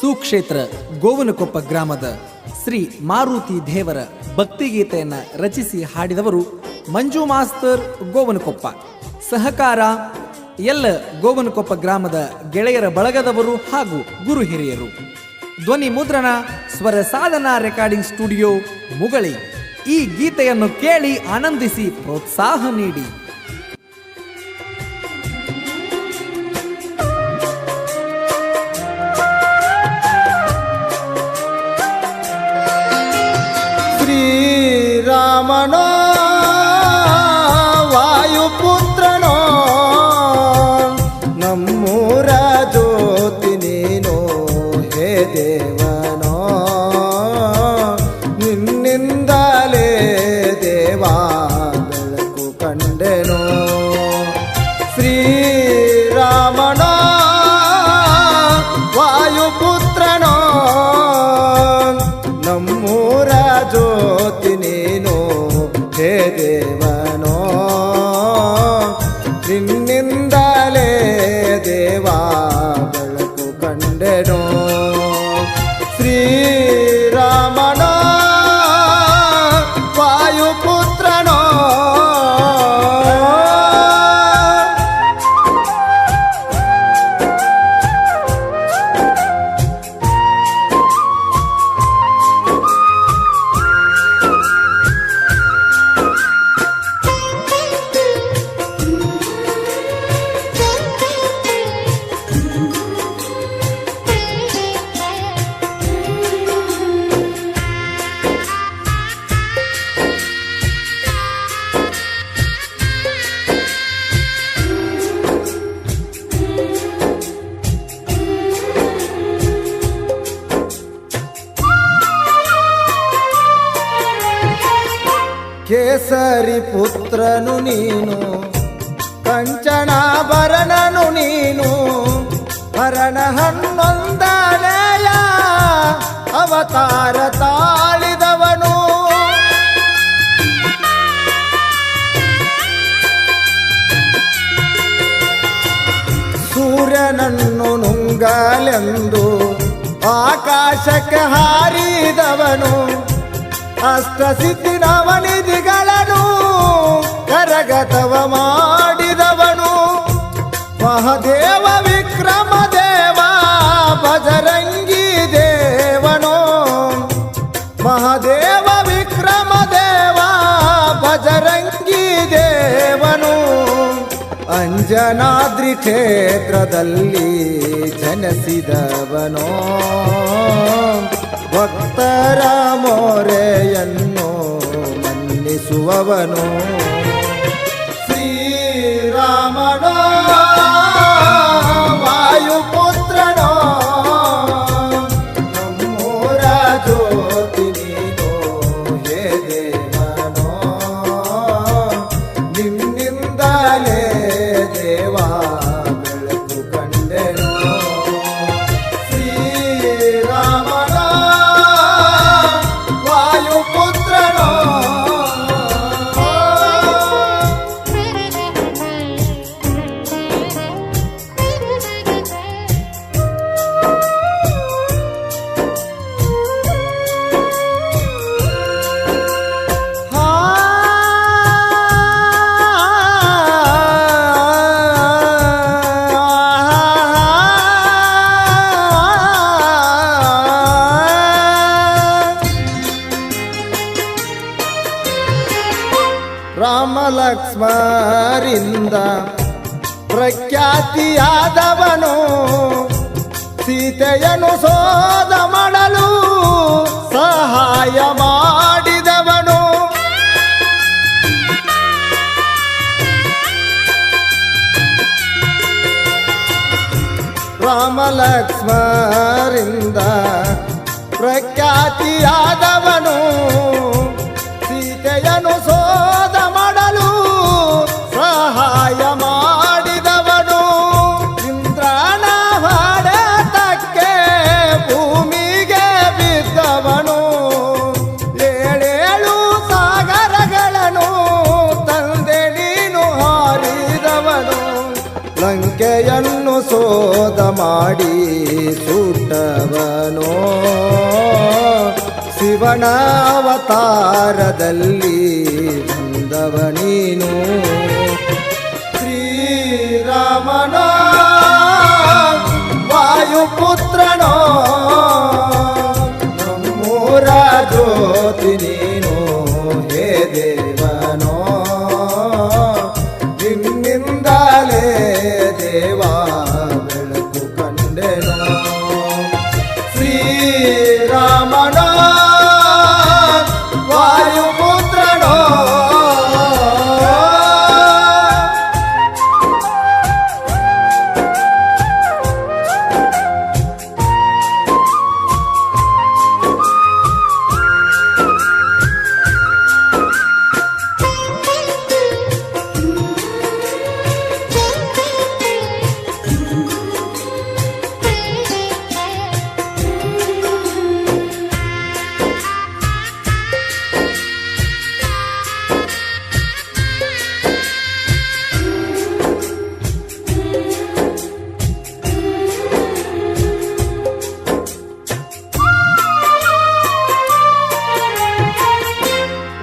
ಸುಕ್ಷೇತ್ರ ಗೋವನಕೊಪ್ಪ ಗ್ರಾಮದ ಶ್ರೀ ಮಾರುತಿ ದೇವರ ಭಕ್ತಿಗೀತೆಯನ್ನ ರಚಿಸಿ ಹಾಡಿದವರು ಮಂಜು ಮಾಸ್ತರ್ ಗೋವನಕೊಪ್ಪ. ಸಹಕಾರ ಎಲ್ಲ ಗೋವನಕೊಪ್ಪ ಗ್ರಾಮದ ಗೆಳೆಯರ ಬಳಗದವರು ಹಾಗೂ ಗುರು ಹಿರಿಯರು. ಧ್ವನಿ ಮುದ್ರಣ ಸ್ವರ ಸಾಧನಾ ರೆಕಾರ್ಡಿಂಗ್ ಸ್ಟುಡಿಯೋ ಮುಗಳಿ. ಈ ಗೀತೆಯನ್ನು ಕೇಳಿ ಆನಂದಿಸಿ ಪ್ರೋತ್ಸಾಹ ನೀಡಿ. no ಕೇಸರಿ ಪುತ್ರನು ನೀನು, ಕಂಚನಾಭರಣನು ನೀನು ಭರಣ ಹನ್ನೊಂದನೆಯ ಅವತಾರ ತಾಳಿದವನು. ಸೂರ್ಯನನ್ನು ನುಂಗಲೆಂದು ಆಕಾಶಕ್ಕೆ ಹಾರಿದವನು ಅಷ್ಟಸಿದ್ಧಿ ನವನಿಧಿಗಳನ್ನು ಕರಗತವ ಮಾಡಿದವನು. ಮಹದೇವ ವಿಕ್ರಮ ದೇವ ಬಜರಂಗಿ ದೇವನು. ಮಹದೇವ ವಿಕ್ರಮ ದೇವ ಬಜರಂಗಿ ದೇವನು. ಅಂಜನಾದ್ರಿ ಕ್ಷೇತ್ರದಲ್ಲಿ ಜನಿಸಿದವನೋ. ಭಕ್ತರ ಮೋರೆಯನ್ನು ಮನ್ನಿಸುವವನು. ಲಕ್ಷ್ಮರಿಂದ ಪ್ರಖ್ಯಾತಿಯಾದವನು ಸೀತೆಯನ್ನು ಸೋದ ಮಾಡಲು ಸಹಾಯ ಮಾಡಿದವನು. ರಾಮ ಲಕ್ಷ್ಮರಿಂದ ಪ್ರಖ್ಯಾತಿಯಾದವನು ಸುಟ್ಟವನೋ? ಶಿವನ ಅವತಾರದಲ್ಲಿ Aí.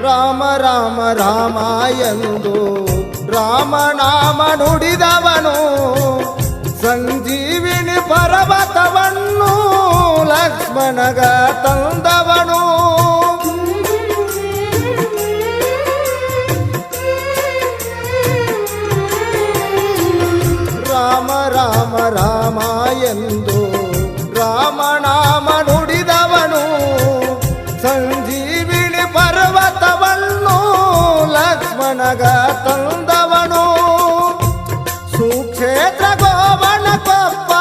ರಾಮ ರಾಮ ರಾಮ ಎಂದು ರಾಮನಾಮ ನುಡಿದವನು. ಸಂಜೀವಿನಿ ಪರ್ವತವನ್ನು ಲಕ್ಷ್ಮಣಗ ತಂದವನು. ಲಕ್ಷ್ಮಣಗ ತಂದವನು. ಸುಕ್ಷೇತ್ರ ಗೋವಣ ಕೊಪ್ಪ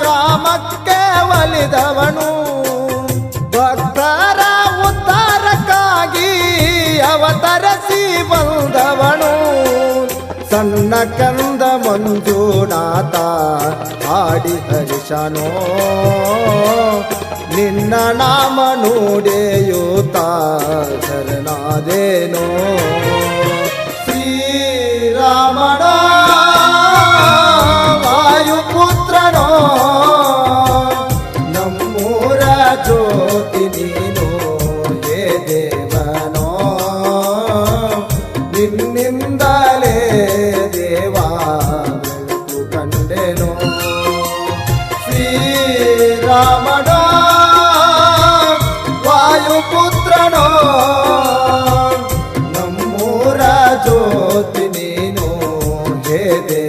ಗ್ರಾಮಕ್ಕೆ ಒಲಿದವನು. ಭಕ್ತರ ಉದ್ಧಾರಕ್ಕಾಗಿ ಅವತರಿಸಿ ಬಂದವನು. ಸಣ್ಣ ಕಂದ ಮಂಜುನಾಥ ಆಡಿ ಹರಿಶನೋ. ನಿನ್ನ ನಾಮ ನುಡಿಯೂತ ಶರಣಾದೇನೋ నిన్నిందాలే దేవా కండెను. శ్రీరామడా వాయుపుత్రనో నమ్మూర జ్యోతి నేను హే దే